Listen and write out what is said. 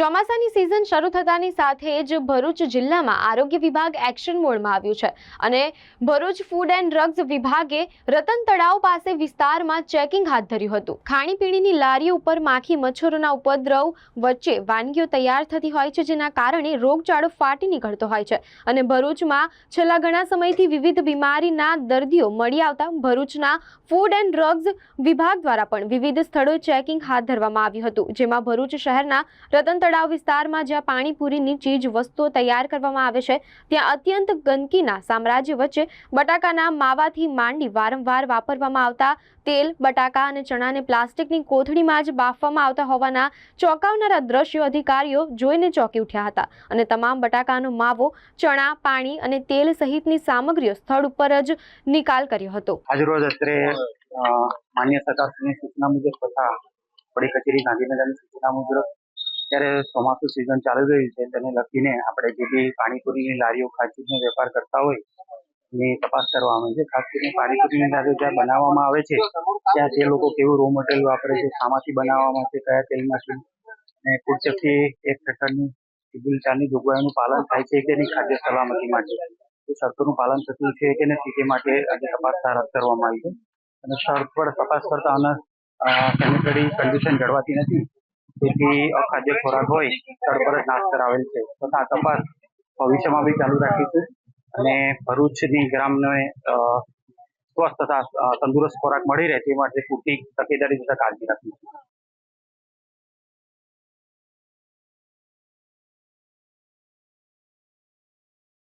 ચોમાસાની સિઝન શરૂ થતાની સાથે જ ભરૂચ જિલ્લામાં આરોગ્ય વિભાગ એક્શન મોડમાં આવ્યું છે. અને ભરૂચ ફૂડ એન્ડ ડ્રગ્સ વિભાગે રતન તળાવ પાસે વિસ્તારમાં ચેકિંગ હાથ ધર્યું હતું. ખાણીપીણીની લારીઓ ઉપર માખી મચ્છરોના ઉપદ્રવ વચ્ચે વાનગીઓ તૈયાર થતી હોય છે, જેના કારણે રોગચાળો ફાટી નીકળતો હોય છે. અને ભરૂચમાં છેલ્લા ઘણા સમયથી વિવિધ બીમારીના દર્દીઓ મળી આવતા ભરૂચના ફૂડ એન્ડ ડ્રગ્સ વિભાગ દ્વારા પણ વિવિધ સ્થળોએ ચેકિંગ હાથ ધરવામાં આવ્યું હતું, જેમાં ભરૂચ શહેરના રતન તળાવ વિસ્તારમાં જ્યાં પાણીપુરીની ચીજ વસ્તુઓ તૈયાર કરવામાં આવે છે, ત્યાં અત્યંત ગંદકીના સામ્રાજ્ય વચ્ચે બટાકાના માવાથી માંડી વારંવાર વાપરવામાં આવતા તેલ, બટાકા અને ચણાને પ્લાસ્ટિકની કોથળીમાં જ બાફવામાં આવતા હોવાના ચોંકાવનારા દ્રશ્યો અધિકારીઓ જોઈને ચોંકી ઉઠ્યા હતા અને તમામ બટાકાનો માવો, ચણા, પાણી અને તેલ સહિતની સામગ્રીઓ સ્થળ ઉપર જ નિકાલ કર્યો હતો. માન્ય સરકારશ્રીની સૂચના મુજબ તથા વડી કચેરી ગાંધીનગરની સૂચના મુજબ અત્યારે ચોમાસું સિઝન ચાલી રહ્યું છે તેને લખીને આપણે જે બી પાણીપુરીની લારીઓ ખાસીનો વેપાર કરતા હોય એની તપાસ કરવામાં આવે છે. ખાસ કરીને પાણીપુરીની લારીઓ જ્યાં બનાવવામાં આવે છે, ત્યાં જે લોકો કેવું રો મટીરિયલ વાપરે છે, શામાંથી બનાવવામાં છે, કયા તેલમાંથી અને ફૂડ એક પ્રકારની સિવિલ ચારની જોગવાઈનું પાલન થાય છે કે નહીં ખાદ્ય સલામતી માટે? એ શરતોનું પાલન થતું છે કે નથી તે માટે આજે તપાસ હાથ કરવામાં આવી છે. અને શરત પર તપાસ કરતા અને સેનિટરી કન્ડિશન જળવાતી નથી. તેથી અખાદ્ય ખોરાક હોય સ્થળ પર જ નાશ કરાવેલ છે. તથા તપાસ ભવિષ્યમાં બી ચાલુ રાખીશું. અને ભરૂચની ગ્રામને સ્વસ્થ તથા તંદુરસ્ત ખોરાક મળી રહે તે માટે પૂરતી તકેદારી તથા કાળજી રાખીશું